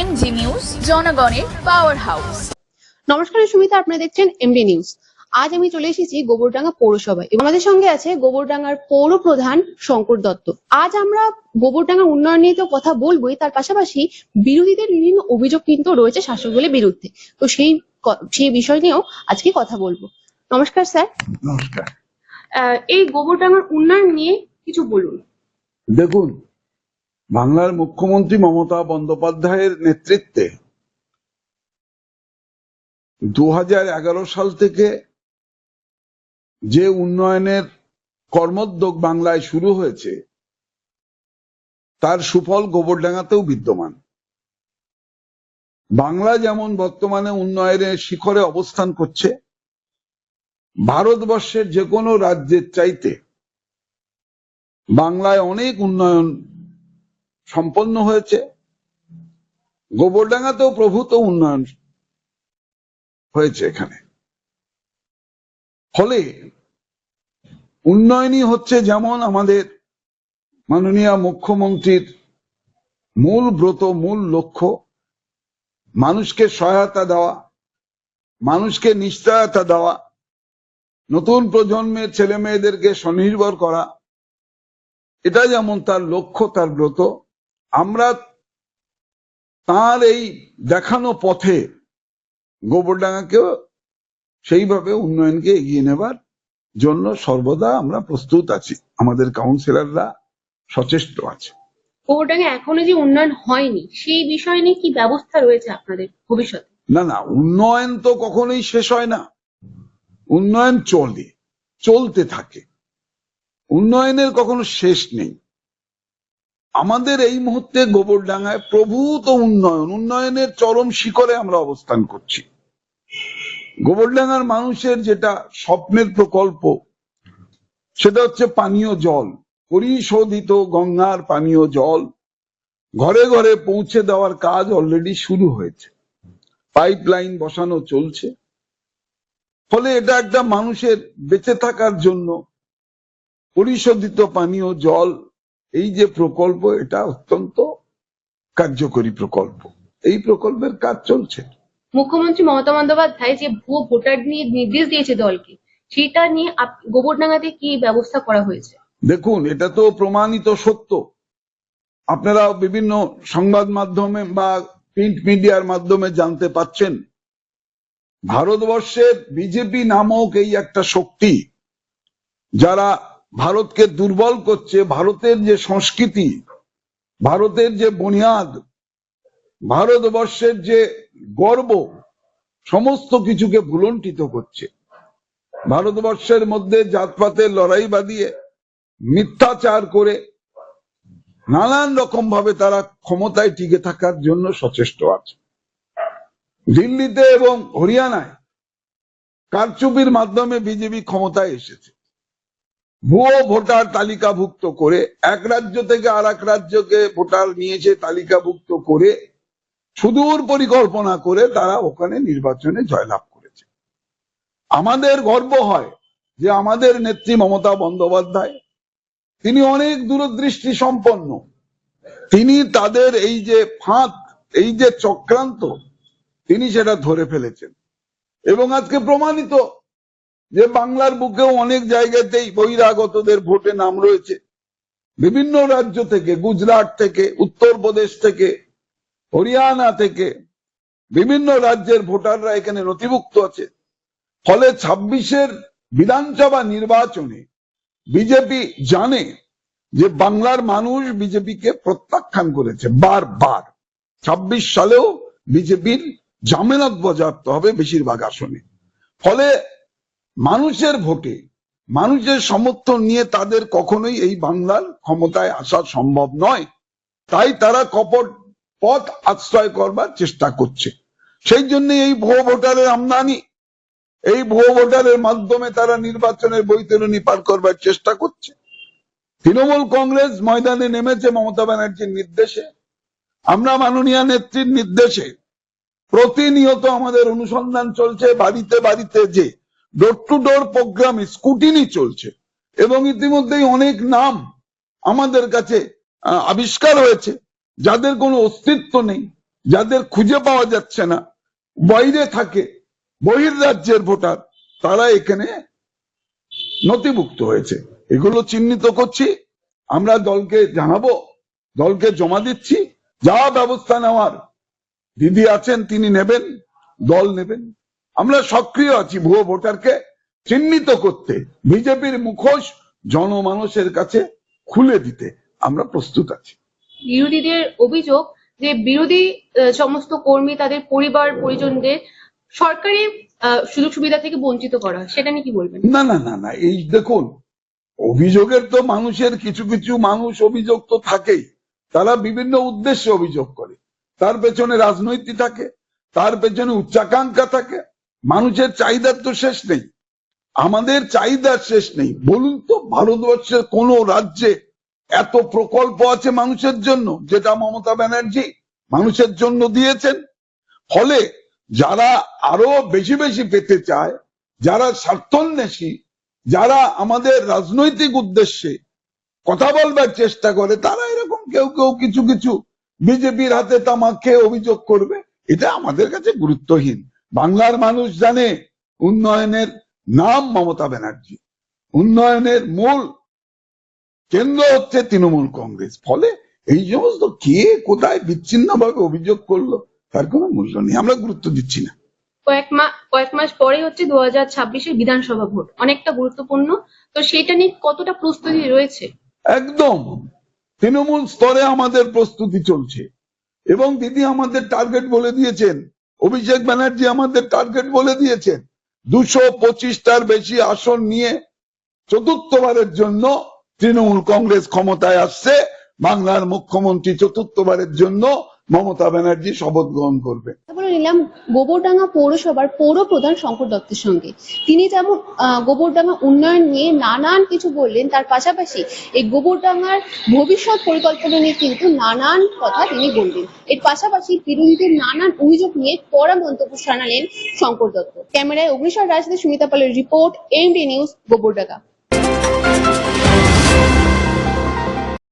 MG news জনগণের power house নমস্কার সুমিতা। আপনারা দেখছেন এমডি নিউজ আজ আমি চলে এসেছি গোবরডাঙ্গা পৌরসভায়। এবং আমাদের সঙ্গে আছে গোবরডাঙ্গার পৌর প্রধান শঙ্কর দত্ত। আজ আমরা গোবরডাঙ্গার উন্নয়ন নিয়ে তো কথা বলবোই তার পাশাপাশি বিরোধীদের বিভিন্ন অভিযোগ কিন্তু রয়েছে শাসক দলের বিরুদ্ধে। তো সেই সেই বিষয় নিয়েও আজকে কথা বলব। নমস্কার স্যার। নমস্কার। আহ, এই গোবরডাঙ্গার উন্নয়ন নিয়ে কিছু বলুন। দেখুন বাংলার মুখ্যমন্ত্রী মমতা বন্দ্যোপাধ্যায়ের নেতৃত্বে দু সাল থেকে যে উন্নয়নের কর্মোদ্যোগ বাংলায় শুরু হয়েছে, তার সুফল গোবরডাঙ্গাতেও বিদ্যমান। বাংলা যেমন বর্তমানে উন্নয়নের শিখরে অবস্থান করছে, ভারতবর্ষের যে কোনো রাজ্যের চাইতে বাংলায় অনেক উন্নয়ন সম্পন্ন হয়েছে। গোবরডাঙ্গাতেও প্রভূত উন্নয়ন হয়েছে এখানে। ফলে উন্নয়নই হচ্ছে যেমন আমাদের মাননীয় মুখ্যমন্ত্রীর মূল ব্রত, মূল লক্ষ্য, মানুষকে সহায়তা দেওয়া, মানুষকে নিশ্চয়তা দেওয়া, নতুন প্রজন্মের ছেলে মেয়েদেরকে স্বনির্ভর করা, এটা যেমন তার লক্ষ্য, তার ব্রত আমরা তার এই দেখানো পথে গোবরডাঙ্গাকেও সেইভাবে উন্নয়নকে এগিয়ে নেবার জন্য সর্বদা আমরা প্রস্তুত আছি। আমাদের কাউন্সিলররা সচেষ্ট আছে। গোবরডাঙ্গা এখনও যে উন্নয়ন হয়নি সেই বিষয় নিয়ে কি ব্যবস্থা রয়েছে আপনাদের ভবিষ্যতে? না না উন্নয়ন তো কখনোই শেষ হয় না। উন্নয়ন চলে চলতে থাকে। উন্নয়নের কখনো শেষ নেই। আমাদের এই মুহূর্তে গোবরডাঙ্গায় প্রভূত উন্নয়ন, উন্নয়নের চরম শিখরে আমরা অবস্থান করছি। গোবরডাঙ্গার মানুষের যেটা স্বপ্নের প্রকল্প, সেটা হচ্ছে পানীয় জল, পরিশোধিত গঙ্গার পানীয় জল। ঘরে ঘরে পৌঁছে দেওয়ার কাজ অলরেডি শুরু হয়েছে। পাইপ লাইন বসানো চলছে। ফলে এটা একটা মানুষের বেঁচে থাকার জন্য পরিশোধিত পানীয় জল এই যে প্রকল্প এটা অত্যন্ত কার্যকরী প্রকল্প। এই প্রকল্পের কাজ চলছে। মুখ্যমন্ত্রী মমতা বন্দ্যোপাধ্যায় যে ভুয়ো ভোটার নিয়ে নির্দেশ দিয়েছে দলকে সেটা নিয়ে গোবরডাঙ্গাতে কি ব্যবস্থা করা হয়েছে? দেখুন এটা তো প্রমাণিত সত্য। আপনারা বিভিন্ন সংবাদ মাধ্যমে বা প্রিন্ট মিডিয়ার মাধ্যমে জানতে পাচ্ছেন। ভারতবর্ষের বিজেপি নামক এই একটা শক্তি যারা ভারতকে দুর্বল করছে, ভারতের যে সংস্কৃতি, ভারতের যে বুনিয়াদ, ভারতবর্ষের যে গর্ব, সমস্ত কিছুকে ভুলণ্ঠিত করছে। ভারতবর্ষের মধ্যে জাতপাতের লড়াই বাদিয়ে মিথ্যাচার করে, নানান রকম ভাবে তারা ক্ষমতায় টিকে থাকার জন্য সচেষ্ট আছে। দিল্লিতে এবং হরিয়ানায় কারচুপির মাধ্যমে বিজেপি ক্ষমতায় এসেছে। ভুয়ো ভোটার তালিকাভুক্ত করে, এক রাজ্য থেকে আর এক রাজ্যকে ভোটার নিয়েছে তালিকাভুক্ত করে, সুদূর পরিকল্পনা করে তারা ওখানে নির্বাচনে জয়লাভ করেছে। আমাদের গর্ব হয় যে আমাদের নেত্রী মমতা বন্দ্যোপাধ্যায়, তিনি অনেক দূরদৃষ্টি সম্পন্ন। তিনি তাদের এই যে ফাঁদ, এই যে চক্রান্ত, তিনি সেটা ধরে ফেলেছেন। এবং আজকে প্রমাণিত যে বাংলার বুকেও অনেক জায়গাতেই বহিরাগতদের ভোটে নাম রয়েছে। বিভিন্ন রাজ্য থেকে, গুজরাট থেকে, উত্তরপ্রদেশ থেকে, হরিয়ানা থেকে বিভিন্ন রাজ্যের ভোটাররা এখানে নথিভুক্ত আছে। ফলে ছাব্বিশের বিধানসভা নির্বাচনে বিজেপি জানে যে বাংলার মানুষ বিজেপিকে প্রত্যাখ্যান করেছে বারবার। ছাব্বিশ সালেও বিজেপির জামেনত বজাপ্ত হবে বেশিরভাগ আসনে। ফলে মানুষের ভোটে, মানুষের সমর্থন নিয়ে তাদের কখনোই এই বাংলার ক্ষমতায় আসা সম্ভব নয়। তাই তারা কপট পথ আশ্রয় করবার চেষ্টা করছে। সেই জন্য এই ভুয়ো ভোটারের আমদানি, এই ভুয়ো ভোটারের মাধ্যমে তারা নির্বাচনের বৈতরণী পার করবার চেষ্টা করছে। তৃণমূল কংগ্রেস ময়দানে নেমেছে মমতা ব্যানার্জির নির্দেশে। আমরা মাননীয় নেত্রীর নির্দেশে প্রতিনিয়ত আমাদের অনুসন্ধান চলছে বাড়িতে বাড়িতে যে door to door program scrutiny চলছে। এবং ইতিমধ্যেই অনেক নাম আমাদের কাছে আবিষ্কার হয়েছে। যাদের কোনো অস্তিত্ব নেই, যাদের খুঁজে পাওয়া যাচ্ছে না, বাইরে থাকে বহির রাজ্যের ভোটার, তারা এখানে নথিভুক্ত হয়েছে। এগুলো চিহ্নিত করছি। আমরা দলকে জানাব, দলকে জমা দিচ্ছি। যা ব্যবস্থা নেওয়ার দিদি আছেন, তিনি নেবেন, দল নেবেন। আমরা সক্রিয় আছি ভুয়ো ভোটারকে চিহ্নিত করতে বিজেপির মুখোশ জনমানুষের কাছে খুলে দিতে আমরা প্রস্তুত আছি। বিরোধীদের অভিযোগ যে বিরোধী সমস্ত কর্মী তাদের পরিবার পরিজনদের সরকারি সুযোগ সুবিধা থেকে বঞ্চিত করা সেটা নিয়ে কি বলবেন? না না না না এই দেখুন অভিযোগের তো মানুষের কিছু কিছু মানুষ অভিযোগ তো থাকেই। তারা বিভিন্ন উদ্দেশ্যে অভিযোগ করে। তার পেছনে রাজনৈতিক থাকে তার পেছনে উচ্চাকাঙ্ক্ষা থাকে মানুষের চাহিদার তো শেষ নেই। আমাদের চাহিদার শেষ নেই। বলুন তো, ভারতবর্ষের কোন রাজ্যে এত প্রকল্প আছে মানুষের জন্য, যেটা মমতা ব্যানার্জি মানুষের জন্য দিয়েছেন? ফলে যারা আরও বেশি বেশি পেতে চায়, যারা স্বার্থন্বেষী, যারা আমাদের রাজনৈতিক উদ্দেশ্যে কথা বলবার চেষ্টা করে, তারা এরকম কেউ কেউ কিছু কিছু বিজেপির হাতে তামাক খেয়ে অভিযোগ করবে। এটা আমাদের কাছে গুরুত্বহীন। বাংলার মানুষ জানে উন্নয়নের নাম মমতা ব্যানার্জি। উন্নয়নের মূল কেন্দ্র হচ্ছে তৃণমূল কংগ্রেস। ফলে এই সমস্ত কে কোথায় বিচ্ছিন্নভাবে অভিযোগ করল তার কোনো মূল্য নেই। আমরা গুরুত্ব দিচ্ছি না। কয়েক মাস কয়েক মাস পরে হচ্ছে দু হাজার ছাব্বিশের বিধানসভা ভোট। অনেকটা গুরুত্বপূর্ণ। তো সেটা নিয়ে কতটা প্রস্তুতি রয়েছে? একদম। তৃণমূল স্তরে আমাদের প্রস্তুতি চলছে। এবং দিদি আমাদের টার্গেট বলে দিয়েছেন অভিষেক ব্যানার্জি আমাদের টার্গেট বলে দিয়েছেন। দুশো পঁচিশটার বেশি আসন নিয়ে চতুর্থবারের জন্য তৃণমূল কংগ্রেস ক্ষমতায় আসছে। বাংলার মুখ্যমন্ত্রী চতুর্থবারের জন্য মমতা ব্যানার্জি শপথ গ্রহণ করবে নিলাম গোবরডাঙ্গা পৌরসভার পৌর প্রধান শঙ্কর দত্তের সঙ্গে। তিনি যেমন গোবরডাঙ্গা উন্নয়ন নিয়ে নানান কিছু বললেন, তার পাশাপাশি এই গোবরডাঙ্গার ভবিষ্যৎ পরিকল্পনা নিয়ে কিন্তু নানান কথা তিনি বললেন। এর পাশাপাশি বিরোধীদের নানান অভিযোগ নিয়ে কড়া মন্তব্য জানালেন শঙ্কর দত্ত। ক্যামেরায় অগ্নিশ্বর রাজনীতি সুমিতা পালের রিপোর্ট, এমডি নিউজ, গোবরডাঙ্গা।